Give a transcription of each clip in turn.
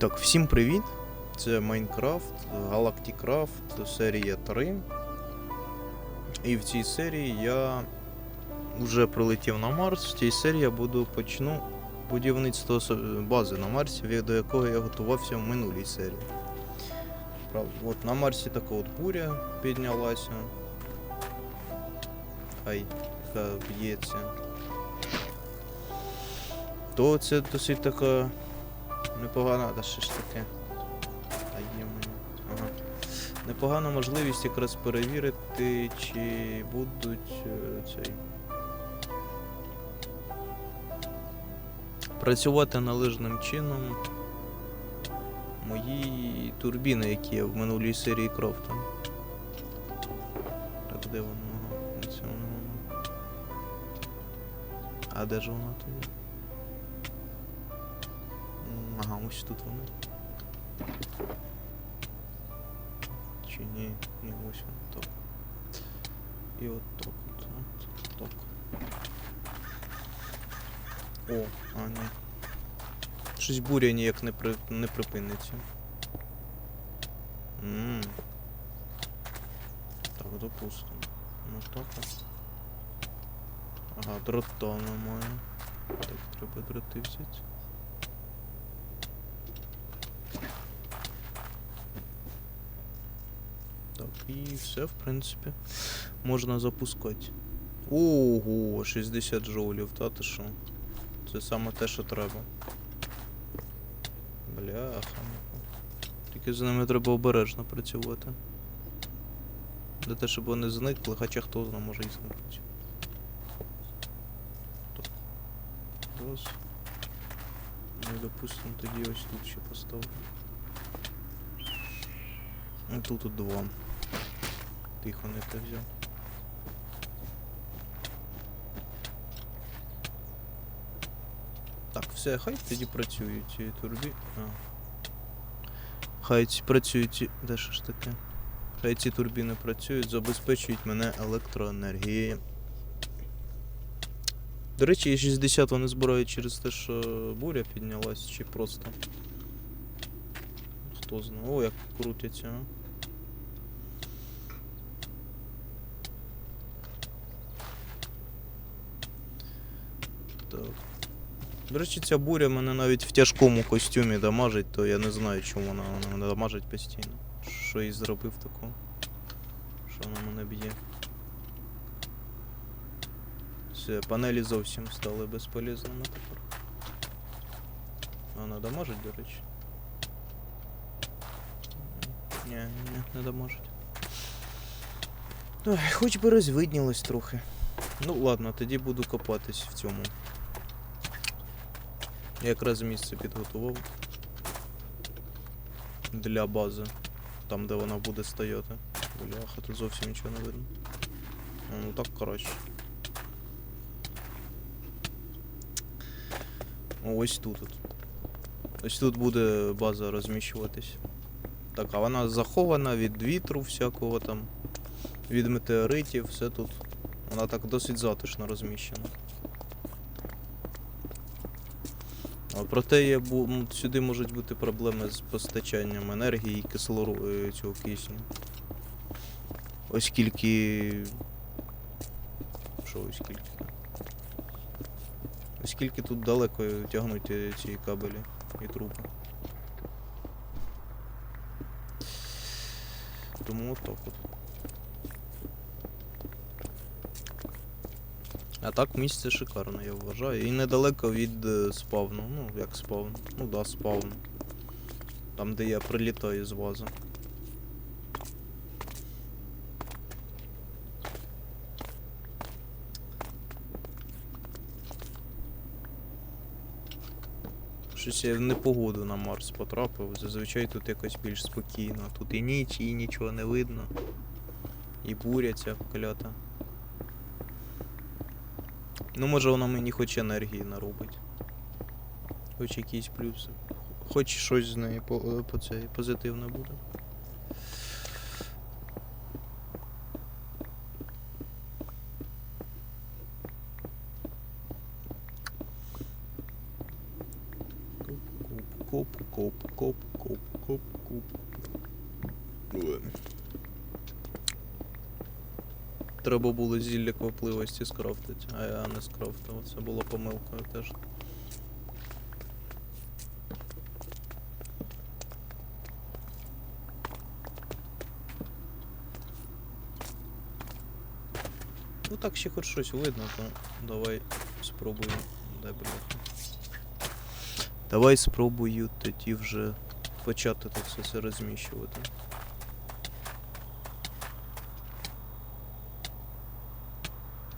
Так, всім привіт! Це Майнкрафт, Галактикрафт, серія 3. І в цій серії я вже прилетів на Марс. В цій серії я буду почну будівництво бази на Марсі, до якого я готувався в минулій серії. От на Марсі така от буря піднялася. Ай, яка б'ється. То це досить така непогана, та що ж таке. А є мені. Ага. Непогана можливість якраз перевірити, чи будуть е, цей. Працювати належним чином мої турбіни, які я в минулій серії крафтив. Так, де воно. А де ж воно тоді? Ага, ось тут воно. Чи ні? Ні, ось воно так. І от так от. От так. О, а ні. Щось буря ніяк не, при... не припиниться. Ммм. Так, допустимо. Ну так. Ага, дрота немає. Так, треба дроти взяти. І все, в принципі, можна запускати. Ого, 60 джоулів, та ти що? Це саме те, що треба. Бляха. Тільки з ними треба обережно працювати. Для те, щоб вони зникли, хоча хто знає, може і зникнуть. Так. Раз. Ну, допустимо, тоді ось тут ще поставлю. Ну тут два. Тихо не те взяв. Так, все, хай тоді працюють ці турбі. А. Хай ці працюють ці. Де що ж таке? Хай ці турбіни працюють, забезпечують мене електроенергією. До речі, і 60 вони збирають через те, що буря піднялась, чи просто. Хто знає. О, як крутяться, а. Так. До речі, ця буря мене навіть в тяжкому костюмі дамажить, то я не знаю, чому вона вона дамажить постійно. Що їй зробив такого? Що вона мене б'є? Все, панелі зовсім стали безполезними тепер. Вона дамажить, до речі. Ні, ні, не дамажить. Ой, хоч би розвиднілось трохи. Ну ладно, тоді буду копатись в цьому. Я якраз місце підготував для бази. Там, де вона буде стояти. Бляха, тут зовсім нічого не видно. Ну так коротше. Ось тут. от. Ось тут буде база розміщуватись. Так, а вона захована від вітру всякого там, від метеоритів, все тут. Вона так досить затишно розміщена. А проте є, сюди можуть бути проблеми з постачанням енергії і кислору е, цього кисню. Оскільки. Що оскільки? Оскільки тут далеко тягнуть е, ці кабелі і труби. Тому отак от. А так місце шикарне, я вважаю. І недалеко від е, спавну. Ну, як спавн. Ну да, спавн. Там, де я прилітаю з бази. Щось я в непогоду на Марс потрапив. Зазвичай тут якось більш спокійно. Тут і ніч, і нічого не видно. І буря ця клята. Ну, може вона мені хоч енергії наробить. Хоч якісь плюси. Хоч щось з неї по, по цей позитивне буде. Треба було зілля квапливості скрафтити, а я не скрафтив. Це було помилкою теж. Ну так ще хоч щось видно, то давай спробую. Дай бляха. Давай спробую тоді вже почати так все це розміщувати.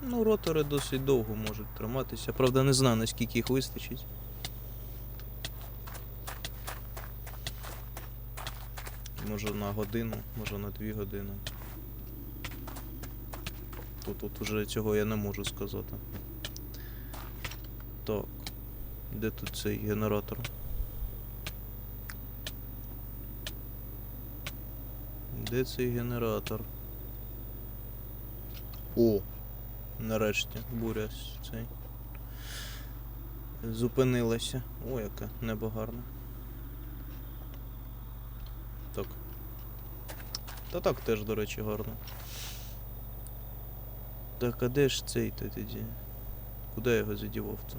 Ну, ротори досить довго можуть триматися. Правда, не знаю, наскільки їх вистачить. Може на годину, може на дві години. Тут, тут уже цього я не можу сказати. Так. Де тут цей генератор? Де цей генератор? О! Нарешті буря цей. Зупинилася. О, яке небо гарне. Так. Та так теж, до речі, гарно. Так, а де ж цей то тоді? Куди я його задівав то?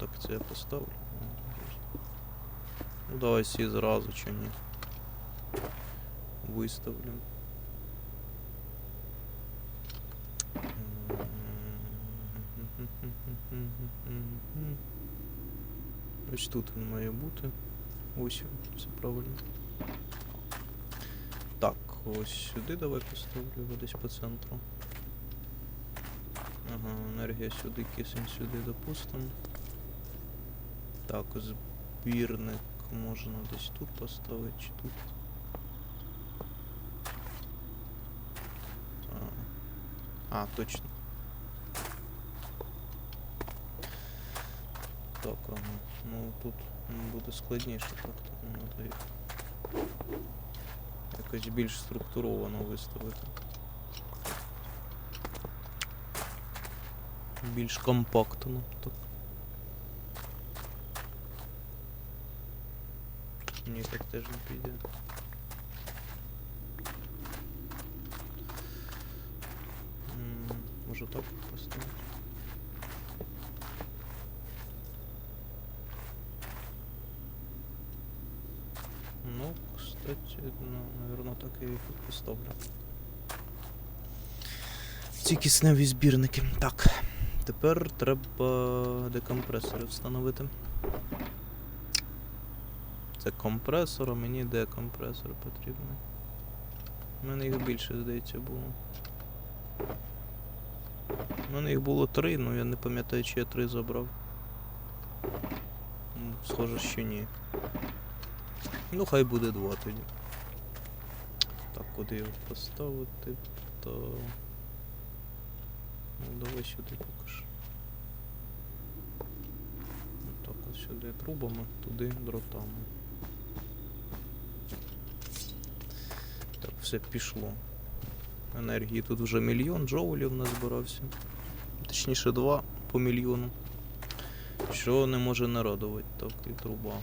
Так, це я поставлю. Ну давай всі зразу чи ні. Виставлю. Ось тут він має бути. Ось все правильно. Так, ось сюди давай поставлю його десь по центру. Ага, енергія сюди, кисень сюди допустимо. Так, збірник можна десь тут поставити чи тут. А точно. Так, ага. Ну тут буде складніше, тут не треба їх якось більш структуровано виставити. Більш компактно, так. Ні, так теж не піде. Може так поставити? Ну, кстати, ну, наверное, так і поставлю. Ці кисневі збірники. Так. Тепер треба декомпресори встановити. Це компресор, а мені декомпресор потрібний. У мене їх більше, здається, було. У мене їх було три, але я не пам'ятаю, чи я три забрав. Схоже, що ні. Ну, хай буде два тоді. Куди його поставити, то. Ну, давай сюди поки що. Ну, Так, ось сюди трубами, туди дротами. Так, все пішло. Енергії тут вже мільйон джоулів назбирався. Точніше, два по мільйону. Що не може не радувати, так, і труба.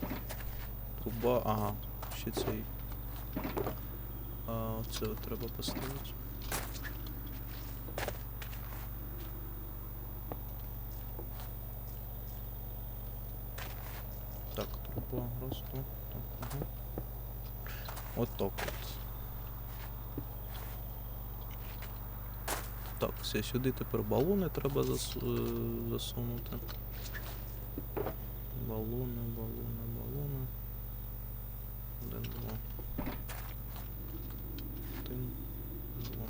Труба, ага, ще цей. А оце треба поставити. Так, труба, два, так, ага. От так от. Так, все, сюди тепер балони треба е, засунути. Балони, балони. Один, два. Один, два.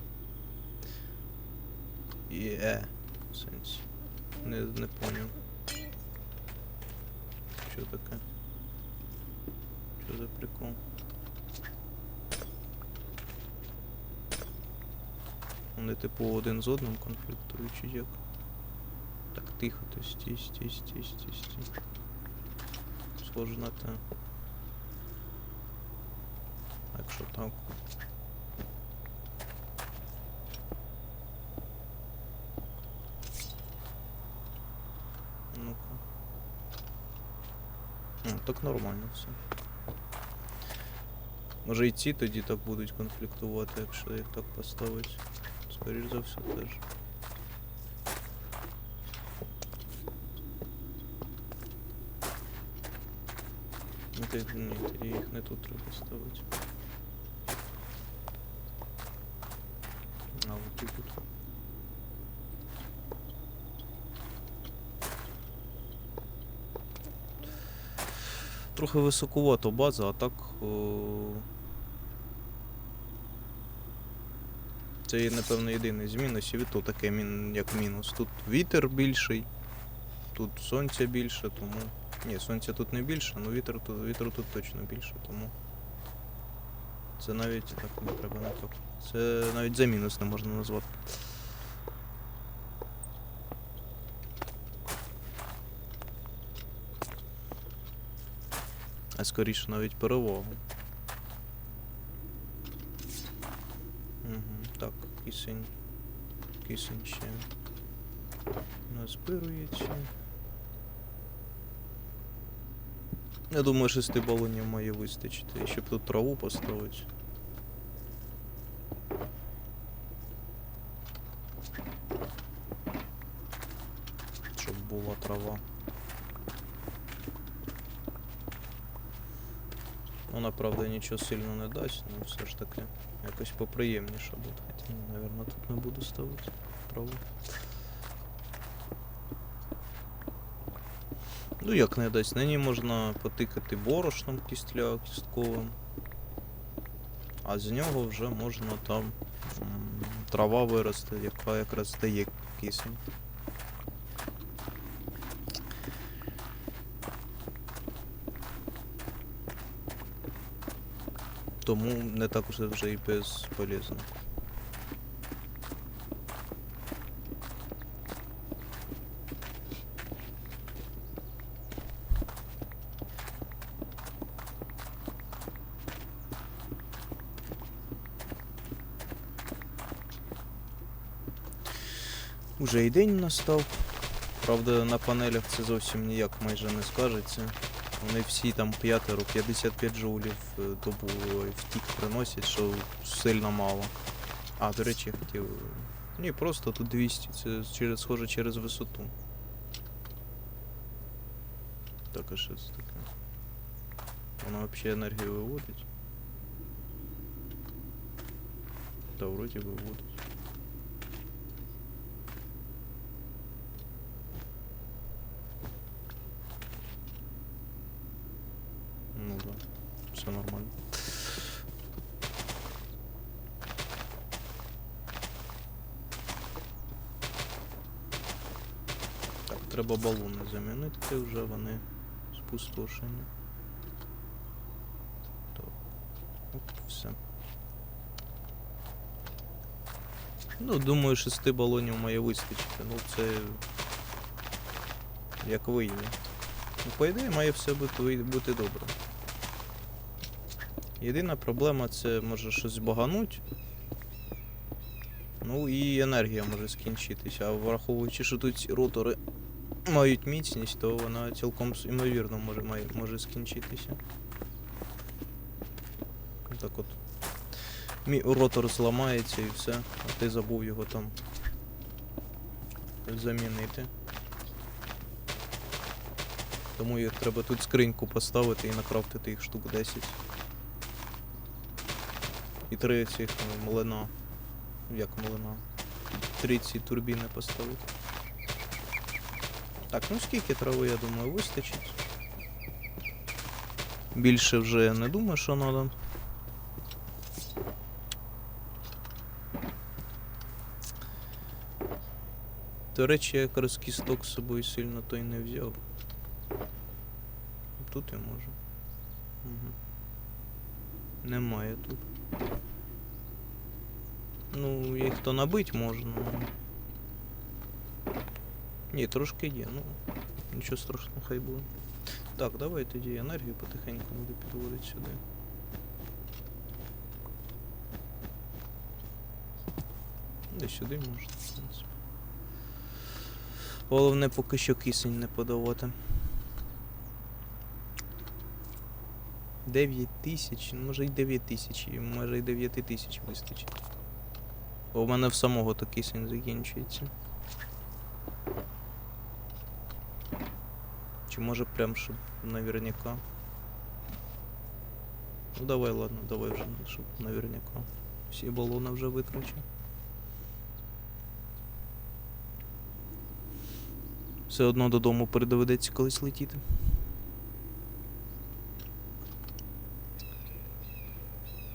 Є. В сенсі. Не, не поняв. Що таке? Що за прикол? Вони типу один з одним конфліктують чи як? Так тихо, то стій, стій, стій, стій, стій. Схоже на те. А Якщо так. так нормально все. Може і ці тоді так будуть конфліктувати, якщо їх так поставити. Скоріш за все теж. Ну, ти, ні, тоді їх не тут треба ставити. Трохи високувато база, а так. О... Це є, напевно, єдиний з мінусів, то таке мін... як мінус. Тут вітер більший, тут сонця більше, тому. Ні, сонця тут не більше, але вітер тут, вітру тут точно більше, тому. Це навіть так не треба не так. Це навіть за мінус не можна назвати. Скоріше навіть перевагу. Угу, так, кисень. Кисень ще. Назбирується. Я думаю, шести балонів має вистачити, щоб тут траву поставити. Щоб була трава. Вона, правда, нічого сильно не дасть, але все ж таки якось поприємніше буде. Хоча, напевно, тут не буду ставити траву. Ну як не дасть, на ній можна потикати борошном кістля кістковим. А з нього вже можна там трава вирости, яка якраз дає кисень. Тому не так уже вже і безполезно. Уже і день настав. Правда, на панелях це зовсім ніяк майже не скажеться. Вони всі там п'ятеро, 55 джоулів е, добу ой, в тік приносять, що сильно мало. А, до речі, я хотів. Ні, просто тут 200, це через, схоже через висоту. Так, а що це таке? Воно взагалі енергію виводить? Та вроді виводить. Треба балони замінити, вже вони спустошені. От все. Ну, думаю, шести балонів має вистачити. Ну, це як вийде. Ну, по ідеї, має все бути, бути добре. Єдина проблема це може щось багануть. Ну і енергія може скінчитися. А враховуючи, що тут ці ротори мають міцність, то вона цілком імовірно може, має, може скінчитися. Так от. Мій ротор зламається і все, а ти забув його там замінити. Тому їх треба тут скриньку поставити і накрафтити їх штук 10. І три цих млина. Як млина? Три ці турбіни поставити. Так, ну скільки трави, я думаю, вистачить. Більше вже я не думаю, що треба. До речі, я якраз кісток з собою сильно той не взяв. Тут я можу. Угу. Немає тут. Ну, їх то набить можна. ну. Ні, трошки є, ну. Нічого страшного, хай буде. Так, давай тоді енергію потихеньку буду підводити сюди. Десь сюди можна, в принципі. Головне поки що кисень не подавати. 9 тисяч, може й 9 тисяч, може й 9 тисяч вистачить. Бо в мене в самого то кисень закінчується. Чи може прям щоб наверняка? Ну давай, ладно, давай вже, щоб наверняка. Всі балони вже витрачу. Все одно додому передоведеться колись летіти.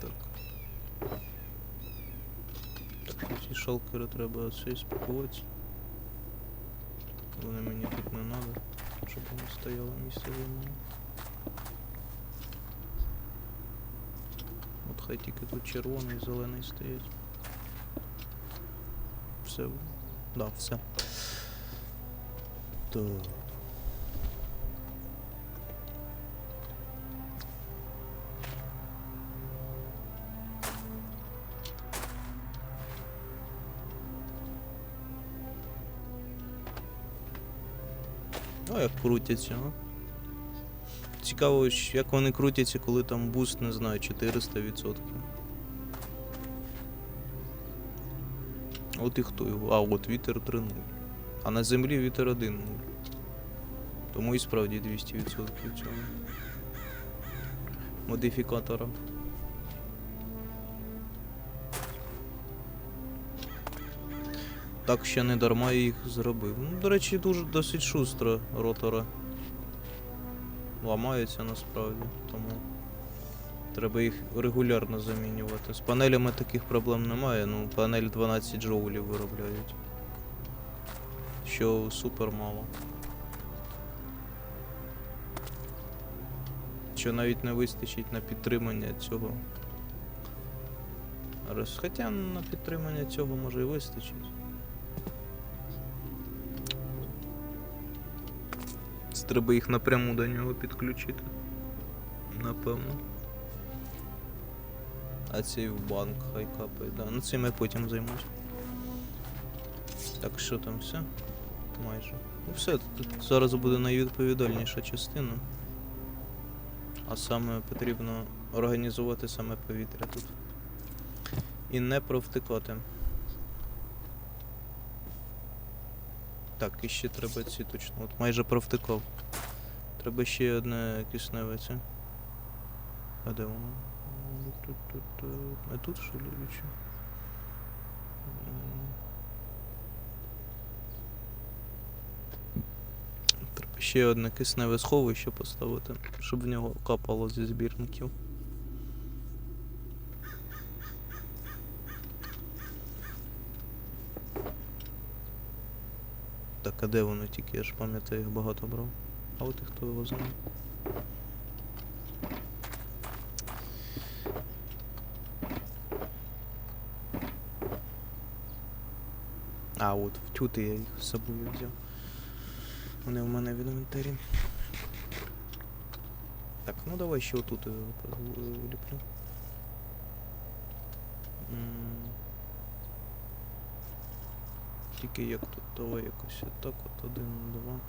Так. Так, ці шалкери треба все спакуватися. Вони мені тут щоб воно стояло місце займало. От хай тільки тут червоний і зелений стоять. Все. Да, все. Так. О, як крутяться, а? Цікаво, як вони крутяться, коли там буст, не знаю, 400%. От і хто його. А, от вітер 3.0. А на землі вітер 1.0. Тому і справді 200% цього. Модифікатора. Так ще не дарма я їх зробив. Ну, до речі, дуже досить шустро ротора. Ламаються насправді, тому треба їх регулярно замінювати. З панелями таких проблем немає, ну панель 12 джоулів виробляють. Що супер мало. Що навіть не вистачить на підтримання цього. Хоча на підтримання цього може і вистачить. Треба їх напряму до нього підключити. Напевно. А цей в банк хай капає, да. Ну цим я потім займусь. Так, що там все? Майже. Ну все, тут зараз буде найвідповідальніша частина. А саме потрібно організувати саме повітря тут. І не провтикати. Так, і ще треба ці точно. От майже провтикав. Треба ще одне кисневе це. А де воно? Тут, тут, тут. А тут що ли чи? Треба ще одне кисневе сховище поставити, щоб в нього капало зі збірників. Так, а де воно тільки, я ж пам'ятаю, їх багато брав. А от і хто його знає. А, от втюти я їх з собою взяв. Вони в мене в інвентарі. Так, ну давай ще отут його Тільки як тут давай якось отак от один, два.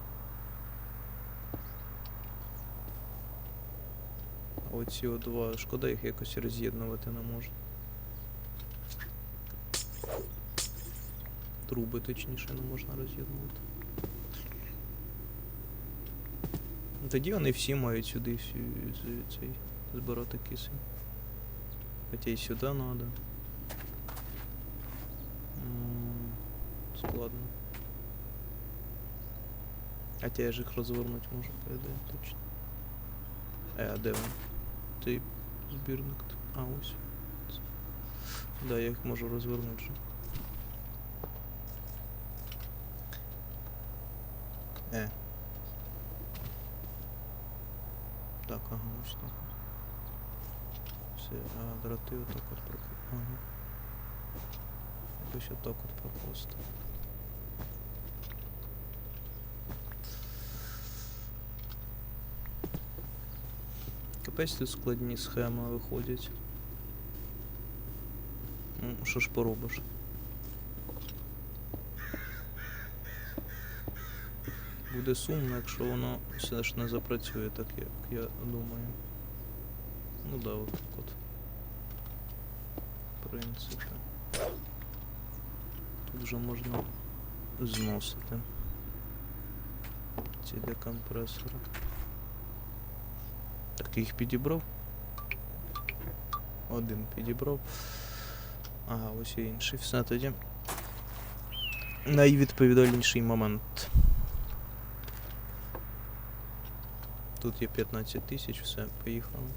А оці от два, шкода їх якось роз'єднувати не можна. Труби точніше не можна роз'єднувати. Ну, Тоді вони всі мають сюди всі, цей, збирати кисень. Хоча і сюди треба. Складно. Хотя я же їх розвернути можу, по ідеї, точно. Е, а де він? Ти збірник. А, ось. Да, я їх можу розвернути. Е. Так, ага, ось так. Все, а дроти отак от прокру. Ага. Якось отак от прокласти. Капець тут складні схеми виходять. Ну, що ж поробиш? Буде сумно, якщо воно все ж не запрацює так, як я думаю. Ну да, от так от. В принципі. Тут вже можна зносити. Ці декомпресори. Ти їх підібрав? Один підібрав. Ага, ось і інший. Все тоді. Найвідповідальніший момент. Тут є 15 тисяч, все, поїхали.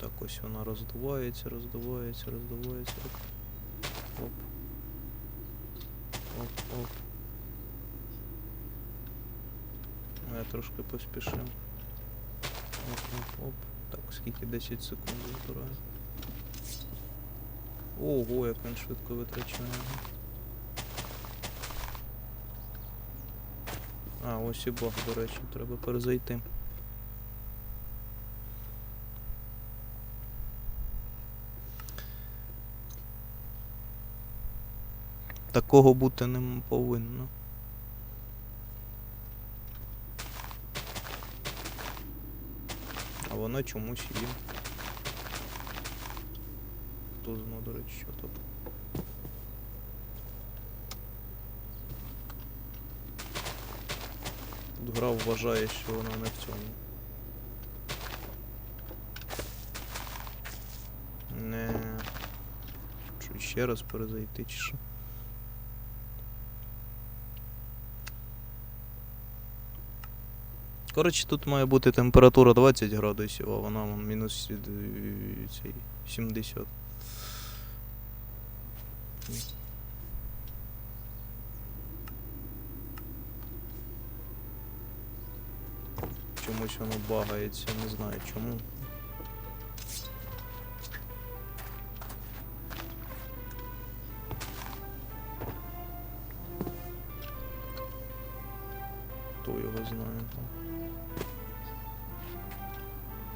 Так, ось вона роздувається, роздувається, роздувається. Оп. Оп, оп. А Я трошки поспішив. Оп, оп, оп. Так, скільки 10 секунд збираю. Ого, як він швидко витрачає. А, ось і баг, до речі, треба перезайти. Такого бути не повинно. Воно чомусь є. Хто знає, до речі, що тут. Тут гра вважає, що вона не в цьому. Не. Що ще раз перезайти чи що? Коротше, тут має бути температура 20 градусів, а вона вон, мінус сід- е, 70. Чомусь воно багається, не знаю чому. Хто його знає там.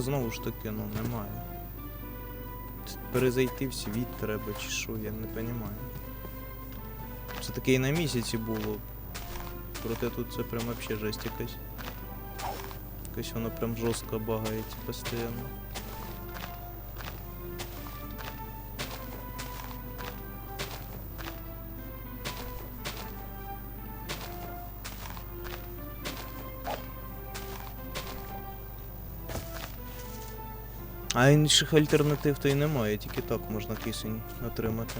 Знову ж таки, ну немає. Перезайти в світ треба чи що, я не розумію. Це таке і на місяці було. Проте тут це прям вообще жесть якась. Якось воно прям жорстко багається постійно. А інших альтернатив то й немає, тільки так можна кисень отримати.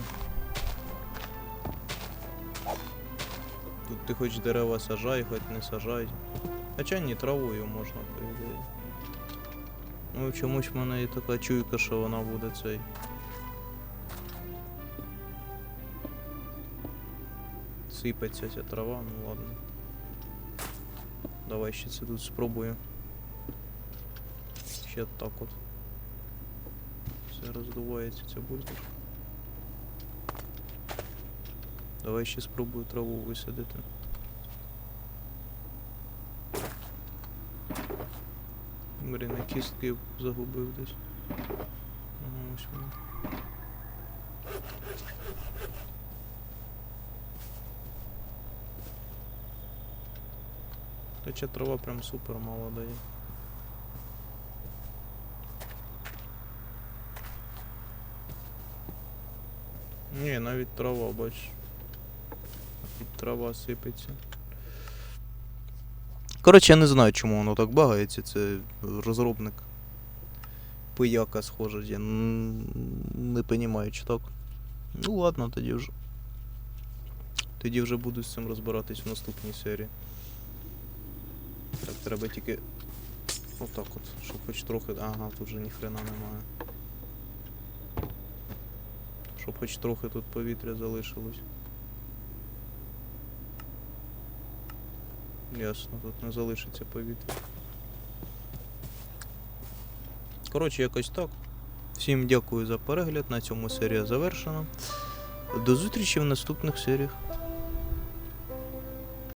Тут ти хоч дерева сажай, хоч не сажай. Хоча ні, травою можна, по ідеї. Ну чомусь в мене є така чуйка, що вона буде цей. Сипеться ця трава, ну ладно. Давай ще це тут спробую. Ще так от. Роздувається ця бульбашка. Давай ще спробую траву висадити. Блін, я кістки загубив десь. Ага, ось вони. Хоча трава прям супер мало дає. Ні, навіть трава, бач. Трава сипеться. Коротше, я не знаю, чому воно так багається. Це розробник пияка схоже. Я не розумію, чи так. Ну ладно, тоді вже. Тоді вже буду з цим розбиратись в наступній серії. Так, треба тільки. Отак от, щоб хоч трохи. Ага, тут вже ніхрена немає. Щоб хоч трохи тут повітря залишилось. Ясно, тут не залишиться повітря. Коротше, якось так. Всім дякую за перегляд. На цьому серія завершена. До зустрічі в наступних серіях.